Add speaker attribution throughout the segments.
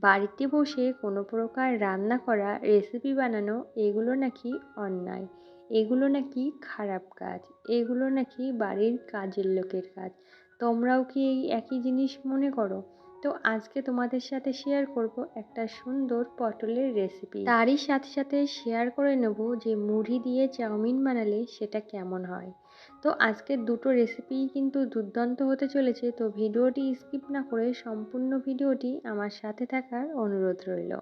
Speaker 1: বাড়িতে বসে কোনো প্রকার রান্না করা রেসিপি বানানো, এগুলো নাকি অন্যায়। এগুলো নাকি খারাপ কাজ। এগুলো নাকি বাড়ির কাজের লোকের কাজ। তোমরাও কি এই একই জিনিস মনে করো? তো আজকে তোমাদের সাথে শেয়ার করব একটা সুন্দর পটলের রেসিপি তারই সাথে সাথে শেয়ার করে নেব যে মুড়ি দিয়ে চাউমিন বানালে সেটা কেমন হয়। তো আজকের দুটো রেসিপিই কিন্তু দুর্দান্ত হতে চলেছে। তো ভিডিওটি স্কিপ না করে সম্পূর্ণ ভিডিওটি আমার সাথে থাকার অনুরোধ রইল।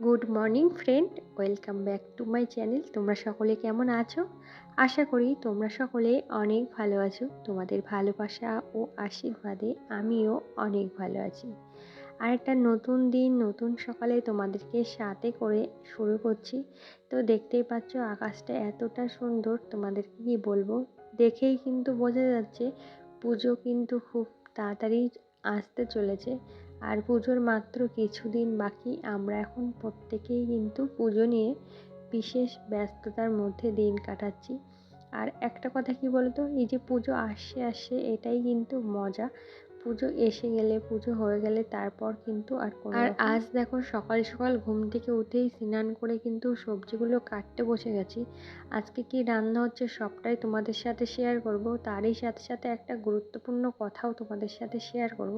Speaker 1: Good morning friend welcome back to my channel তোমরা সকলে কেমন আছো? আশা করি তোমরা সকলে অনেক ভালো আছো। তোমাদের ভালোবাসা ও আশীর্বাদে আমিও অনেক ভালো আছি। আর একটা নতুন দিন, নতুন সকালে তোমাদেরকে সাথে করে শুরু করছি। তো দেখতেই পাচ্ছ আকাশটা এতটা সুন্দর, তোমাদেরকে কি বলব? দেখেই কিন্তু বোঝা যাচ্ছে পুজো কিন্তু খুব তাড়াতাড়ি আসতে চলেছে। আর পুজোর মাত্র কিছুদিন বাকি, আমরা এখন প্রত্যেকেই কিন্তু পুজো নিয়ে বিশেষ ব্যস্ততার মধ্যে দিন কাটাচ্ছি। আর একটা কথা কি বলতো? এই যে পুজো আসছে আসছে এটাই কিন্তু মজা। পুজো এসে গেলে পুজো হয়ে গেলে তারপর কিন্তু আর আর আজ দেখো সকাল সকাল ঘুম থেকে উঠেই স্নান করে কিন্তু সবজিগুলো কাটতে বসে গেছি। আজকে কি রান্না হচ্ছে সবটাই তোমাদের সাথে শেয়ার করব। তারই সাথে সাথে একটা গুরুত্বপূর্ণ কথাও তোমাদের সাথে শেয়ার করব।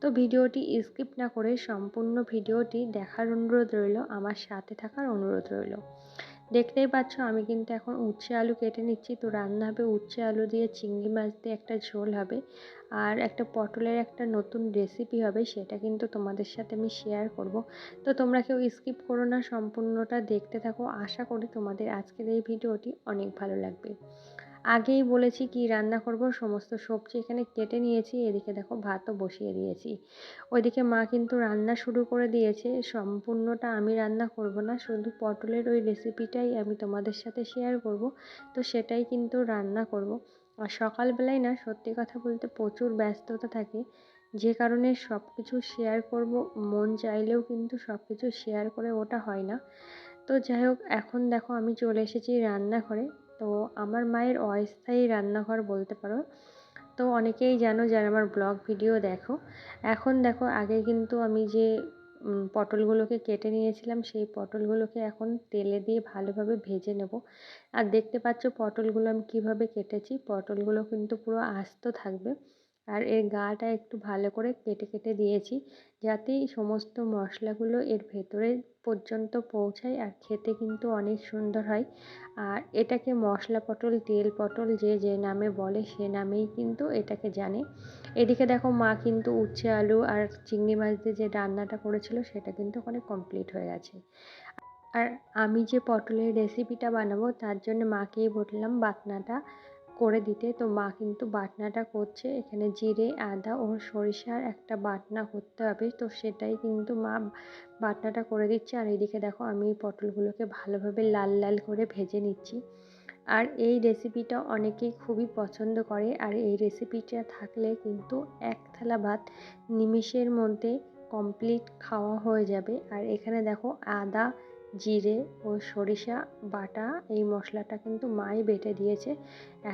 Speaker 1: তো ভিডিওটি স্কিপ না করে সম্পূর্ণ ভিডিওটি দেখার অনুরোধ রইল আমার সাথে থাকার অনুরোধ রইল। দেখতেই পাচ্ছ, আমি কিন্তু এখন উচ্ছে আলু কেটে নিচ্ছি। তো রান্না হবে উচ্ছে আলু দিয়ে, চিংড়ি মাছ দিয়ে একটা ঝোল হবে। আর একটা পটলের একটা নতুন রেসিপি হবে, সেটা কিন্তু তোমাদের সাথে আমি শেয়ার করব। তো তোমরা কেউ স্কিপ করো না, সম্পূর্ণটা দেখতে থাকো। আশা করি তোমাদের আজকের এই ভিডিওটি অনেক ভালো লাগবে। আগেই বলেছি কি রান্না করব, সমস্ত সবজি এখানে কেটে নিয়েছি, এদিকে দেখো ভাতও বসিয়ে দিয়েছি। ওইদিকে মা কিন্তু রান্না শুরু করে দিয়েছে, সম্পূর্ণটা আমি রান্না করব না, শুধু পটলের ওই রেসিপিটাই আমি তোমাদের সাথে শেয়ার করব, তো সেটাই কিন্তু রান্না করব। আর সকালবেলায় না, সত্যি কথা বলতে প্রচুর ব্যস্ততা থাকে, যে কারণে সব কিছু শেয়ার করব, মন চাইলেও কিন্তু সব কিছু শেয়ার করে ওটা হয় না। তো যাই হোক, এখন দেখো আমি চলে এসেছি রান্নাঘরে তো আমার মায়ের অস্থায়ী রান্নাঘর বলতে পারো। তো অনেকেই জানো যারা আমার ব্লগ ভিডিও দেখো। এখন দেখো আগে কিন্তু আমি যে পটলগুলোকে কেটে নিয়েছিলাম, সেই পটলগুলোকে এখন তেলে দিয়ে ভালোভাবে ভেজে নেব। আর দেখতে পাচ্ছ পটলগুলো আমি কীভাবে কেটেছি? পটলগুলো কিন্তু পুরো আস্ত থাকবে। আর এর গাটা একটু ভালো করে কেটে কেটে দিয়েছি যাতে সমস্ত মশলাগুলো এর ভেতরে পর্যন্ত পৌঁছায় আর খেতে কিন্তু অনেক সুন্দর হয়। আর এটাকে মশলা পটল, তেল পটল যে যে নামে বলে সে নামেই কিন্তু এটাকে জানে। এদিকে দেখো মা কিন্তু উচ্ছে আলু আর চিংড়ি মাছ দিয়ে যে রান্নাটা করেছিল সেটা কিন্তু ওখানে কমপ্লিট হয়ে গেছে। আর আমি যে পটলের রেসিপিটা বানাবো তার জন্য মাকেই বললাম বাটনাটা করে দিতে। তো মা কিন্তু বাটনাটা করছে। এখানে জিরে, আদা ও সরিষার একটা বাটনা করতে হবে। তো সেটাই কিন্তু মা বাটনাটা করে দিচ্ছে। আর এদিকে দেখো আমি পটলগুলোকে ভালোভাবে লাল লাল করে ভেজে নিচ্ছি। আর এই রেসিপিটা অনেকেই খুবই পছন্দ করে। আর এই রেসিপিটা থাকলে কিন্তু এক থালা ভাত নিমিষের মধ্যে কমপ্লিট খাওয়া হয়ে যাবে। আর এখানে দেখো আদা জিরে ও সরিষা বাটা, এই মশলাটা কিন্তু মাই বেটে দিয়েছে।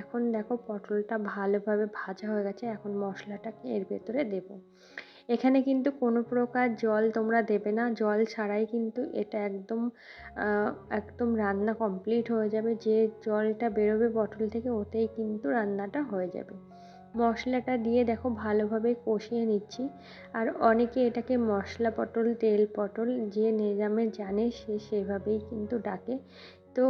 Speaker 1: এখন দেখো পটলটা ভালোভাবে ভাজা হয়ে গেছে, এখন মশলাটাকে এর ভেতরে দেব। এখানে কিন্তু কোনো প্রকার জল তোমরা দেবে না, জল ছাড়াই কিন্তু এটা একদম একদম রান্না কমপ্লিট হয়ে যাবে। যে জলটা বেরোবে পটল থেকে, ওতেই কিন্তু রান্নাটা হয়ে যাবে। মশলাটা দিয়ে দেখো ভালোভাবে কষিয়ে নিচ্ছি। আর অনেকে এটাকে মশলা পটল, তেল পটল যে নিরামে জানে সে সেভাবেই কিন্তু ডাকে। তো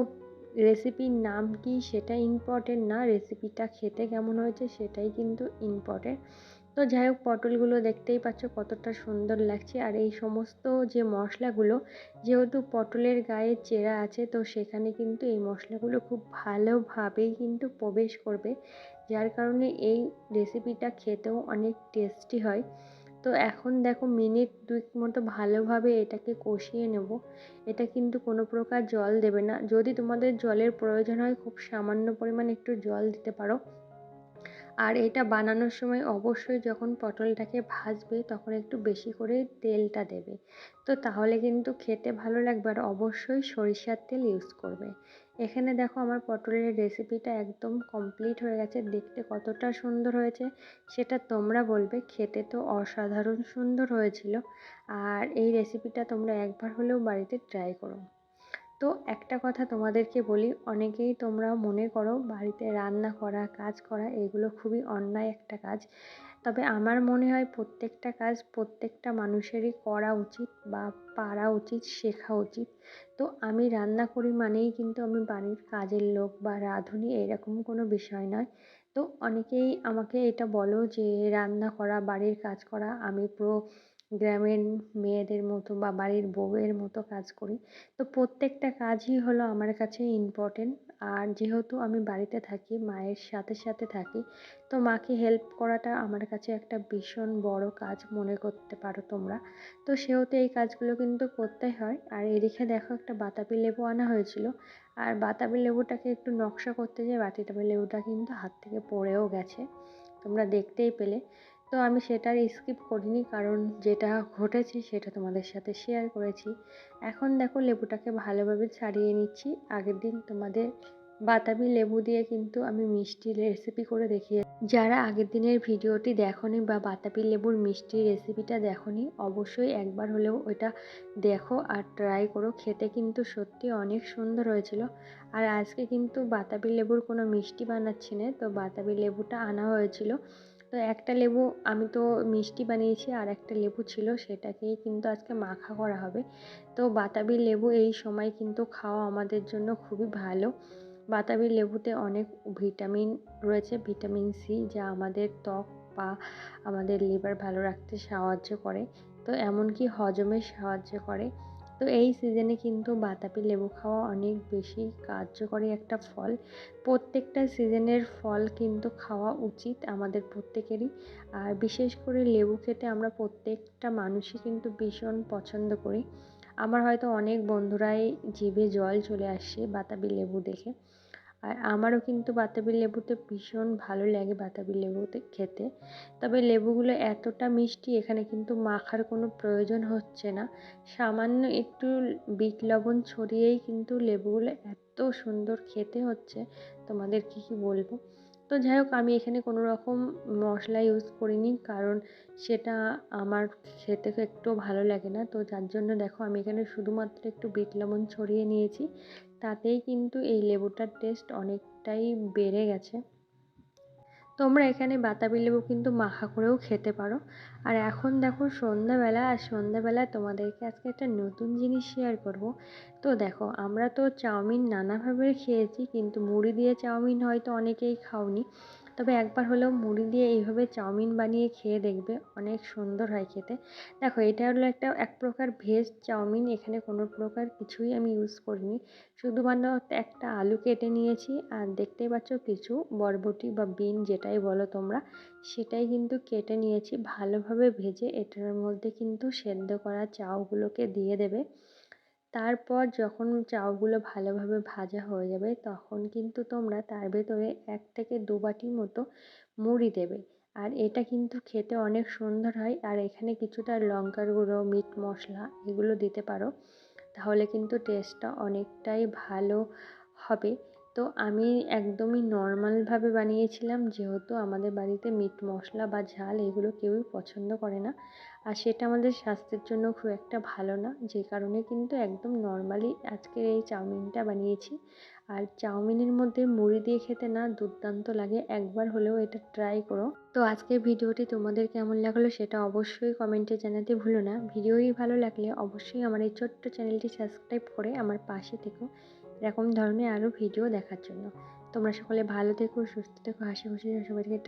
Speaker 1: রেসিপির নাম কি সেটা ইম্পর্টেন্ট না? রেসিপিটা খেতে কেমন হয়েছে সেটাই কিন্তু ইম্পর্টেন্ট তো যাই হোক, পটলগুলো দেখতেই পাচ্ছ কতটা সুন্দর লাগছে। আর এই সমস্ত যে মশলাগুলো, যেহেতু পটলের গায়ে চেরা আছে, তো সেখানে কিন্তু এই মশলাগুলো খুব ভালোভাবেই কিন্তু প্রবেশ করবে। যার কারণে এই রেসিপিটা খেতেও অনেক টেস্টি হয়। তো এখন দেখো মিনিট দুই মতো ভালোভাবে এটাকে কষিয়ে নেব। এটা কিন্তু কোনো প্রকার জল দেবে না। যদি তোমাদের জলের প্রয়োজন হয়, খুব সামান্য পরিমাণ একটু জল দিতে পারো। আর এটা বানানোর সময় অবশ্যই যখন পটলটাকে ভাজবে, তখন একটু বেশি করে তেলটা দেবে। তো তাহলে কিন্তু খেতে ভালো লাগবে আর অবশ্যই সরিষার তেল ইউজ করবে। এখানে দেখো আমার পটলের রেসিপিটা একদম কমপ্লিট হয়ে গেছে। দেখতে কতটা সুন্দর হয়েছে, সেটা তোমরা বলবে। খেতে তো অসাধারণ সুন্দর হয়েছিল। আর এই রেসিপিটা তোমরা একবার হলেও বাড়িতে ট্রাই করো। তো একটা কথা তোমাদেরকে বলি, অনেকেই তোমরা মনে করো বাড়িতে রান্না করা, কাজ করা এগুলো খুবই অন্যায় একটা কাজ। তবে আমার মনে হয় প্রত্যেকটা কাজ প্রত্যেকটা মানুষেরই করা উচিত বা পারা উচিত, শেখা উচিত। তো আমি রান্না করি মানেই কিন্তু আমি বাড়ির কাজের লোক বা রাঁধুনি এরকম কোনো বিষয় নয়। তো অনেকেই আমাকে এটা বলো যে, রান্না করা, বাড়ির কাজ করা, আমি পুরো গ্রামের মেয়েদের মতো বা বাড়ির বউয়ের মতো কাজ করি। তো প্রত্যেকটা কাজই হলো আমার কাছে ইম্পর্টেন্ট আর যেহেতু আমি বাড়িতে থাকি, মায়ের সাথে সাথে থাকি, তো মাকে হেল্প করাটা আমার কাছে একটা ভীষণ বড় কাজ মনে করতে পারো তোমরা। তো সেহেতু এই কাজগুলো কিন্তু করতেই হয়। আর এদিকে দেখো একটা বাতাবি লেবু আনা হয়েছিল। আর বাতাবি লেবুটাকে একটু নকশা করতে যেয়ে বাতাবি লেবুটা কিন্তু হাত থেকে পড়েও গেছে। তোমরা দেখতেই পেলে। তো আমি সেটার স্কিপ করিনি, কারণ যেটা ঘটেছে সেটা তোমাদের সাথে শেয়ার করেছি। এখন দেখো লেবুটাকে ভালোভাবে ছাড়িয়ে নিচ্ছি। আগের দিন তোমাদের বাতাবি লেবু দিয়ে কিন্তু আমি মিষ্টি রেসিপি করে দেখিয়ে যারা আগের দিনের ভিডিওটি দেখনি বা বাতাবি লেবুর মিষ্টি রেসিপিটা দেখনি, অবশ্যই একবার হলেও ওইটা দেখো আর ট্রাই করো। খেতে কিন্তু সত্যি অনেক সুন্দর হয়েছিল। আর আজকে কিন্তু বাতাবি লেবুর কোনো মিষ্টি বানাচ্ছি না, তো বাতাবি লেবুটা আনা হয়েছিল। তো একটা লেবু আমি তো মিষ্টি বানিয়েছি আর একটা লেবু ছিল সেটাকেই কিন্তু আজকে মাখা করা হবে। তো বাতাবি লেবু এই সময় কিন্তু খাওয়া আমাদের জন্য খুবই ভালো। বাতাবি লেবুতে অনেক ভিটামিন রয়েছে, ভিটামিন সি যা আমাদের ত্বক বা আমাদের লিভার ভালো রাখতে সাহায্য করে। তো এমনকি হজমে সাহায্য করে। তো এই সিজনে কিন্তু বাতাবি লেবু খাওয়া অনেক বেশি কার্যকরী একটা ফল। প্রত্যেকটা সিজনের ফল কিন্তু খাওয়া উচিত আমাদের প্রত্যেকেরই। আর বিশেষ করে লেবু খেতে আমরা প্রত্যেকটা মানুষই কিন্তু ভীষণ পছন্দ করি। আমার হয়তো অনেক বন্ধুরাই জিভে জল চলে আসছে বাতাবি লেবু দেখে। আর আমারও কিন্তু বাতাবি লেবুতে ভীষণ ভালো লাগে বাতাবি লেবুতে খেতে। তবে লেবুগুলো এতটা মিষ্টি, এখানে কিন্তু মাখার কোনো প্রয়োজন হচ্ছে না। সামান্য একটু বিট লবণ ছড়িয়েই কিন্তু লেবুগুলো এত সুন্দর খেতে হচ্ছে, তোমাদের কী কী বলব? তো যাই হোক, আমি এখানে কোনো রকম মশলা ইউজ করিনি, কারণ সেটা আমার খেতে একটু ভালো লাগে না। তো যার জন্য দেখো, আমি এখানে শুধুমাত্র একটু বিট লবণ ছড়িয়ে নিয়েছি। তাতেই কিন্তু এই লেবুটার টেস্ট অনেকটাই বেড়ে গেছে। তোমরা এখানে বাতাবি লেবু কিন্তু মাখা করেও খেতে পারো। আর এখন দেখো সন্ধ্যাবেলা, আর সন্ধ্যাবেলা তোমাদেরকে আজকে একটা নতুন জিনিস শেয়ার করব। তো দেখো, আমরা তো চাউমিন নানাভাবে খেয়েছি, কিন্তু মুড়ি দিয়ে চাউমিন হয়তো অনেকেই খাওনি। তবে একবার হলেও মুড়ি দিয়ে এইভাবে চাউমিন বানিয়ে খেয়ে দেখবে, অনেক সুন্দর হয় খেতে। দেখো, এটা হলো একটা, এক প্রকার ভেজ চাউমিন, এখানে কোনো প্রকার কিছুই আমি ইউজ করিনি। শুধুমাত্র একটা আলু কেটে নিয়েছি, আর দেখতেই পাচ্ছ কিছু বরবটি বা বিন যেটাই বলো তোমরা, সেটাই কিন্তু কেটে নিয়েছি। ভালোভাবে ভেজে এটার মধ্যে কিন্তু সেদ্ধ করা চাউগুলোকে দিয়ে দেবে। তারপর যখন চাউগুলো ভালোভাবে ভাজা হয়ে যাবে, তখন কিন্তু তোমরা তার ভেতরে এক থেকে দু বাটি মতো মুড়ি দেবে। আর এটা কিন্তু খেতে অনেক সুন্দর হয়। আর এখানে কিছুটা লঙ্কার গুঁড়ো, মিট মশলা এগুলো দিতে পারো। তাহলে কিন্তু টেস্টটা অনেকটাই ভালো হবে। তো আমি একদমই নর্মালভাবে বানিয়েছিলাম। যেহেতু আমাদের বাড়িতে মিট মশলা বা ঝাল এগুলো কেউই পছন্দ করে না। আর সেটা আমাদের স্বাস্থ্যের জন্য খুব একটা ভালো না। যে কারণে কিন্তু একদম নর্মালি আজকের এই চাউমিনটা বানিয়েছি। আর চাউমিনের মধ্যে মুড়ি দিয়ে খেতে না দুর্দান্ত লাগে। একবার হলেও এটা ট্রাই করো। তো আজকের ভিডিওটি তোমাদের কেমন লাগল সেটা অবশ্যই কমেন্টে জানাতে ভুলো না। ভিডিওই ভালো লাগলে অবশ্যই আমার এই ছোট্ট চ্যানেলটি সাবস্ক্রাইব করে আমার পাশে থেকো। এরকম ধরনের আরও ভিডিও দেখার জন্য। তোমরা সকলে ভালো থেকো, সুস্থ থেকো, হাসি খুশি সবাইকে